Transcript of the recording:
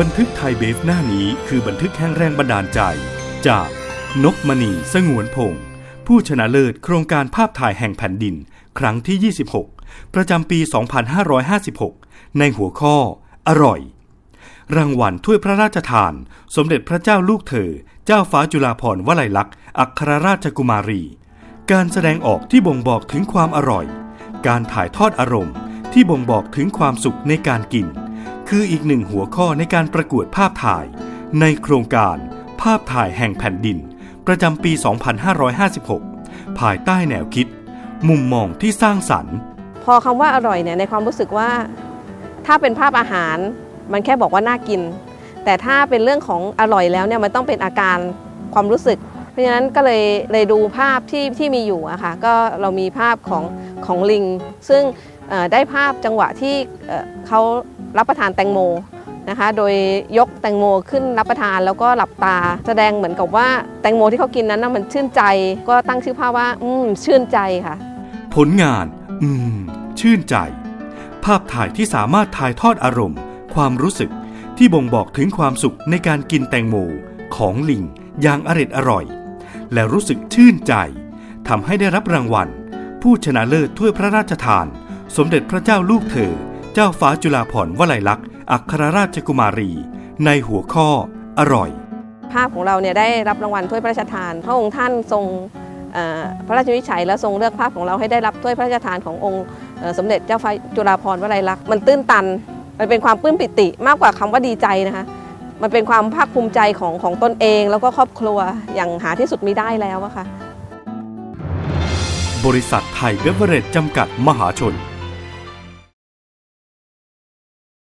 บันทึกไทยเบฟหน้านี้คือบันทึกแห่งแรงบันดาลใจ จากนกมณีสงวนพงศ์ผู้ชนะเลิศโครงการภาพถ่ายแห่งแผ่นดิน ครั้งที่ 26 ประจำปี 2556 ในหัวข้อ อร่อย รางวัลถ้วยพระราชทาน สมเด็จพระเจ้าลูกเธอ เจ้าฟ้าจุฬาภรณ์วลัยลักษณ์อัครราชกุมารี การแสดงออกที่บ่งบอกถึงความอร่อย การถ่ายทอดอารมณ์ที่บ่งบอกถึงความสุขในการกิน คืออีกหนึ่งหัวข้อในการประกวดภาพถ่าย ในโครงการภาพถ่ายแห่งแผ่นดิน ประจำปี 2556 ภายใต้แนวคิด มุมมองที่สร้างสรรค์ พอคำว่าอร่อยเนี่ยในความรู้สึกว่า ถ้าเป็นภาพอาหาร มันแค่บอกว่าน่ากิน แต่ถ้าเป็นเรื่องของอร่อยแล้วเนี่ยมันต้องเป็นอาการความรู้สึก เพราะฉะนั้นก็เลยเลยดูภาพที่ที่มีอยู่อะค่ะก็เรามีภาพของของลิง ซึ่งได้ภาพจังหวะที่เขา รับประทานแตงโมนะคะ โดยยกแตงโมขึ้นรับประทานแล้วก็หลับตา แสดงเหมือนกับว่าแตงโมที่เขากินนั้นนะมันชื่นใจ ก็ตั้งชื่อภาพว่า อืม ชื่นใจค่ะ ผลงาน อืม ชื่นใจ ภาพถ่ายที่สามารถถ่ายทอดอารมณ์ ความรู้สึกที่บ่งบอกถึงความสุขในการกินแตงโมของลิงอย่างอร็ดอร่อย และรู้สึกชื่นใจทำให้ได้รับรางวัล ผู้ชนะเลิศถ้วยพระราชทาน สมเด็จพระเจ้าลูกเธอ เจ้าฟ้าจุฬาภรณ์วลัยลักษณ์อัครราชกุมารี ในหัวข้ออร่อย ภาพของเราเนี่ยได้รับรางวัลถ้วยพระราชทาน พระองค์ท่านทรงเอ่อพระราชวินิจฉัยและทรงเลือกภาพของเราให้ได้รับถ้วยพระราชทานขององค์เอ่อสมเด็จเจ้าฟ้าจุฬาภรณ์วลัยลักษณ์มันตื้นตัน มันเป็นความปลื้มปิติมากกว่าคำว่าดีใจนะคะมันเป็นความภาคภูมิใจของของตนเอง แล้วก็ครอบครัวอย่างหาที่สุดมิได้แล้วอะค่ะบริษัทไทยเบเวอเรจจำกัดมหาชน